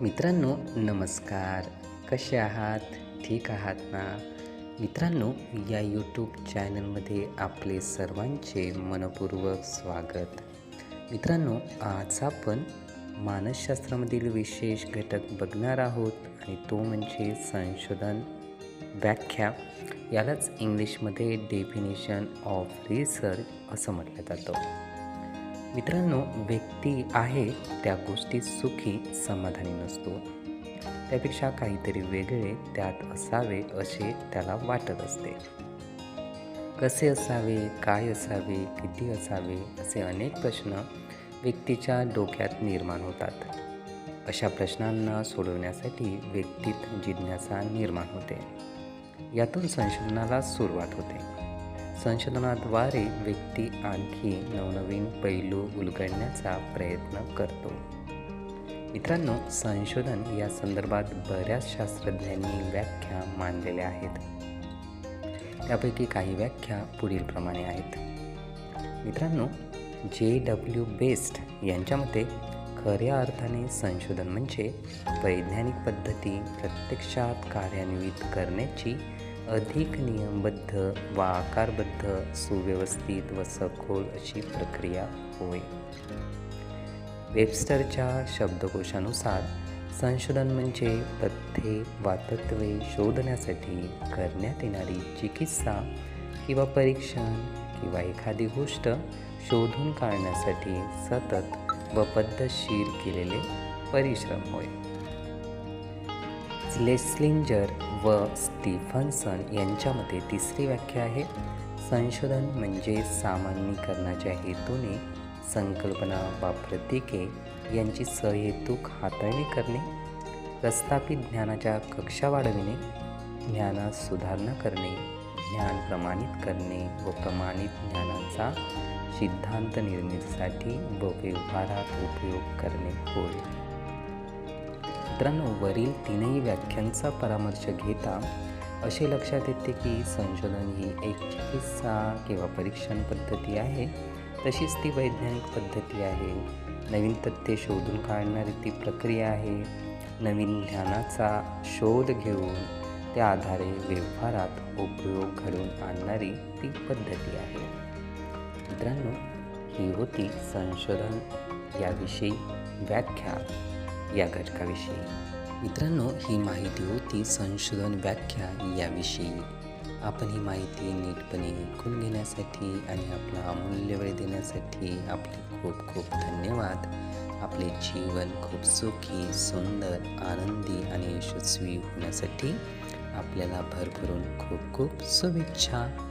मित्रांनो नमस्कार. कसे आहात? ठीक आहात ना? मित्रांनो या यूट्यूब चॅनलमध्ये आपले सर्वांचे मनपूर्वक स्वागत. मित्रांनो आज आपण मानसशास्त्रामधील विशेष घटक बघणार आहोत आणि तो म्हणजे संशोधन व्याख्या. यालाच इंग्लिशमध्ये डेफिनेशन ऑफ रिसर्च असं म्हटलं जातं. मित्रांनो व्यक्ती आहे त्या गोष्टी सुखी समाधानी नसतो. त्यापेक्षा काहीतरी वेगळे त्यात असावे असे त्याला वाटत असते. कसे असावे काय असावे किती असावे असे अनेक प्रश्न व्यक्तीच्या डोक्यात निर्माण होतात. अशा प्रश्नांना सोडवण्यासाठी व्यक्तीत जिज्ञासा निर्माण होते. यातून संशोधनाला सुरुवात होते. संशोधनाद्वारे व्यक्ती आणखी नवनवीन पैलू उलगडण्याचा प्रयत्न करतो. मित्रांनो संशोधन या संदर्भात बऱ्याच शास्त्रज्ञांनी व्याख्या मांडलेल्या आहेत. त्यापैकी काही व्याख्या पुढीलप्रमाणे आहेत. मित्रांनो जे डब्ल्यू बेस्ट यांच्या मते खऱ्या अर्थाने संशोधन म्हणजे वैज्ञानिक पद्धती प्रत्यक्षात कार्यान्वित करण्याची अधिक नियमबद्ध व आकारबद्ध सुव्यवस्थित व सखोल अशी प्रक्रिया होय. वेबस्टरच्या शब्दकोशानुसार संशोधन म्हणजे तथ्ये वा तत्वे शोधण्यासाठी करण्यात येणारी चिकित्सा किंवा परीक्षण किंवा एखादी गोष्ट शोधून काढण्यासाठी सतत व पद्धतशीर केलेले परिश्रम होय. स्लेस्लिंजर व स्टीफन्सन यांच्यामध्ये तिसरी व्याख्या आहे संशोधन म्हणजे सामान्यीकरणाच्या हेतूने संकल्पना वा प्रतीके यांची सहेतूक हाताळणी करणे प्रस्थापित ज्ञानाच्या कक्षा वाढविणे ज्ञानात सुधारणा करणे ज्ञान प्रमाणित करणे व प्रमाणित ज्ञानाचा सिद्धांत निर्मितीसाठी व व्यवहारात उपयोग करणे होय. मित्रांनो वरील तीनही व्याख्यांचा परामर्श घेता असे लक्षात येते की संशोधन ही एक चिकित्सा किंवा परीक्षण पद्धती आहे. तशीच ती वैज्ञानिक पद्धती आहे. नवीन तथ्ये शोधून काढणारी ती प्रक्रिया आहे. नवीन ज्ञानाचा शोध घेऊन त्या आधारे व्यवहारात उपयोग घडवून आणणारी ती पद्धती आहे. मित्रांनो ही होती संशोधन याविषयी व्याख्या. या घटकाविषयी. मित्रांनो ही माहिती होती संशोधन व्याख्या याविषयी. आपण ही माहिती नीटपणे ऐकून घेण्यासाठी आणि आपला अमूल्य वेळ देण्यासाठी आपले खूप खूप धन्यवाद. आपले जीवन खूप सुखी सुंदर आनंदी आणि यशस्वी होण्यासाठी आपल्याला भरभरून खूप खूप शुभेच्छा.